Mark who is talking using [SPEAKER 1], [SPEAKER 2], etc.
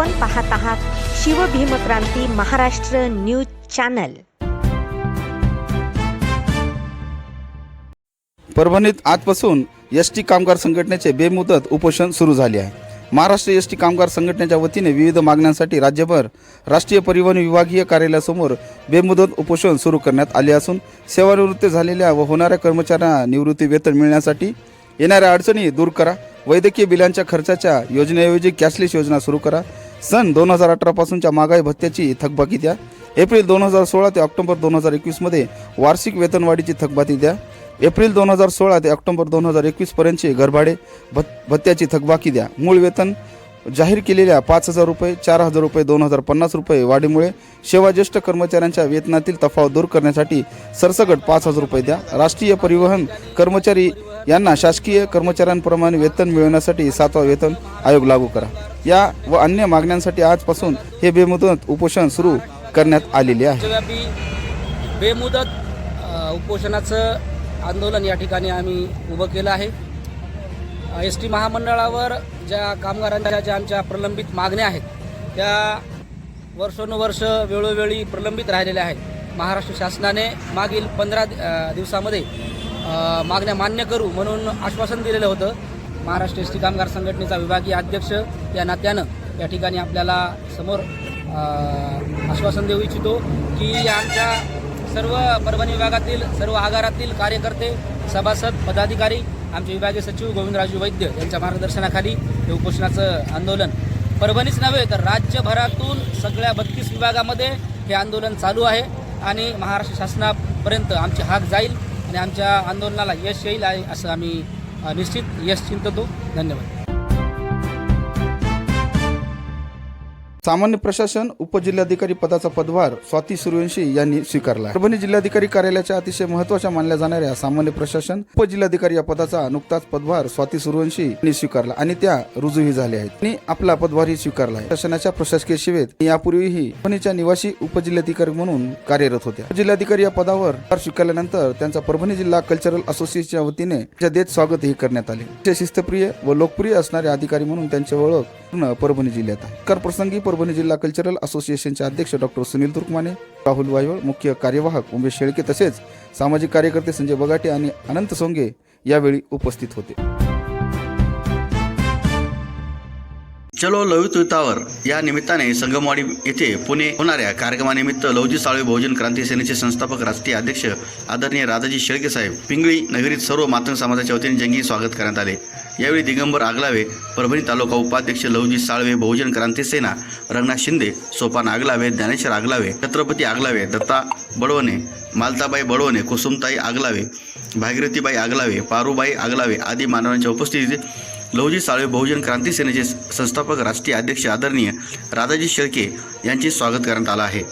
[SPEAKER 1] आपण पाहत आहात शिवभीमक्रांती महाराष्ट्र न्यूज चॅनल.
[SPEAKER 2] परभणीत आजपासून एस टी कामगार संघटनेचे बेमुदत उपोषण सुरू झाले आहे. महाराष्ट्र एस टी कामगार संघटनेच्या वतीने विविध मागण्यांसाठी राज्यभर राष्ट्रीय परिवहन विभागीय कार्यालयासमोर बेमुदत उपोषण सुरू करण्यात आले असून सेवानिवृत्त झालेल्या व होणाऱ्या कर्मचाऱ्यांना निवृत्ती वेतन मिळण्यासाठी येणाऱ्या अडचणी दूर करा वैद्यकीय बिलांच्या खर्चाच्या योजनेऐवजी कॅशलेस योजना सुरू करा सन दोन हजार अठरापासूनच्या महागाई भत्त्याची थकबाकी द्या. एप्रिल दोन हजार सोळा ते ऑक्टोबर दोन हजार एकवीसमध्ये वार्षिक वेतनवाढीची थकबाकी द्या. एप्रिल दोन हजार सोळा ते ऑक्टोबर दोन हजार एकवीसपर्यंतचे घरभाडे भत भत्त्याची थकबाकी द्या. मूळ वेतन जाहीर केलेल्या पाच हजार रुपये चार हजार रुपये दोन हजार पन्नास रुपये वाढीमुळे सेवाज्येष्ठ कर्मचाऱ्यांच्या वेतनातील तफावत दूर करण्यासाठी सरसकट पाच हजार रुपये द्या. राष्ट्रीय परिवहन कर्मचारी यांना शासकीय कर्मचाऱ्यांप्रमाणे वेतन मिळवण्यासाठी सातवा वेतन आयोग लागू करा. या व अन्य मागण्यांसाठी आजपासून हे बेमुदत उपोषण सुरू करण्यात आलेले आहे.
[SPEAKER 3] बेमुदत उपोषणाचं आंदोलन या ठिकाणी आम्ही उभं केलं आहे. एस टी महामंडळावर ज्या कामगारांच्या ज्या आमच्या प्रलंबित मागण्या आहेत त्या वर्षानुवर्ष वेळोवेळी प्रलंबित राहिलेल्या आहेत. महाराष्ट्र शासनाने मागील पंधरा दिवसामध्ये मागण्या मान्य करू म्हणून आश्वासन दिलेलं होतं. महाराष्ट्र एस टी कामगार संघटनेचा विभागीय अध्यक्ष या नात्यानं या ठिकाणी आपल्याला समोर आश्वासन देऊ इच्छितो की आमच्या सर्व परभणी विभागातील सर्व आगारातील कार्यकर्ते सभासद पदाधिकारी आमचे विभागीय सचिव गोविंदराजू वैद्य यांच्या मार्गदर्शनाखाली हे उपोषणाचं आंदोलन. परभणीच नव्हे तर राज्यभरातून सगळ्या बत्तीस विभागामध्ये हे आंदोलन चालू आहे आणि महाराष्ट्र शासनापर्यंत आमची हाक जाईल. आणि आमच्या आंदोलनाला यश येईल आहे असं आम्ही निश्चित यश चिंततो. धन्यवाद.
[SPEAKER 2] सामान्य प्रशासन उपजिल्हाधिकारी पदाचा पदभार स्वाती सूर्यवंशी यांनी स्वीकारला. परभणी जिल्हाधिकारी कार्यालयाच्या अतिशय महत्त्वाच्या मानल्या जाणाऱ्या सामान्य प्रशासन उपजिल्हाधिकारी या पदाचा नुकताच पदभार स्वाती सूर्यवंशी यांनी स्वीकारला आणि त्या रुजूही झाल्या आहेत. आणि आपला पदभारही स्वीकारला आहे. शासनाच्या प्रशासकीय शिवेत यापूर्वीही परभणीच्या निवासी उपजिल्हाधिकारी म्हणून कार्यरत होत्या. जिल्हाधिकारी या पदावर स्वीकारल्यानंतर त्यांचा परभणी जिल्हा कल्चरल असोसिएशनच्या वतीने देत स्वागतही करण्यात आले. शिस्तप्रिय व लोकप्रिय असणारे अधिकारी म्हणून त्यांची ओळख परभणी जिल्ह्यात आहे. कर प्रसंगी परभणी जिल्हा कल्चरल असोसिएशनचे अध्यक्ष डॉक्टर सुनील तुर्कमाने राहुल वायवळ मुख्य कार्यवाहक उमेश शेळके तसेच सामाजिक कार्यकर्ते संजय बगाटे आणि अनंत सोंगे यावेळी उपस्थित होते.
[SPEAKER 4] चलो लवितुतावर या निमित्ताने संगमवाडी येथे पुणे होणाऱ्या कार्यक्रमानिमित्त लवजी साळवे बहुजन क्रांती सेनेचे संस्थापक राष्ट्रीय अध्यक्ष आदरणीय राजाजी शेळके साहेब पिंगळी नगरीत सर्व मातंग समाजाच्या वतीने जंगी स्वागत करण्यात आले. यावेळी दिगंबर आगलावे परभणी तालुका उपाध्यक्ष लवजी साळवे बहुजन क्रांती सेना रंगनाथ शिंदे सोपान आगलावे ज्ञानेश्वर आगलावे छत्रपती आगलावे दत्ता बडवणे मालताबाई बडवणे कुसुमताई आगलावे भागीरथीबाई आगलावे पारूबाई आगलावे आदी मानवांच्या उपस्थितीत लवजी साळवे बहुजन क्रांती सेनेचे संस्थापक राष्ट्रीय अध्यक्ष आदरणीय राधाजी शेळके यांचे स्वागत करण्यात आलं आहे.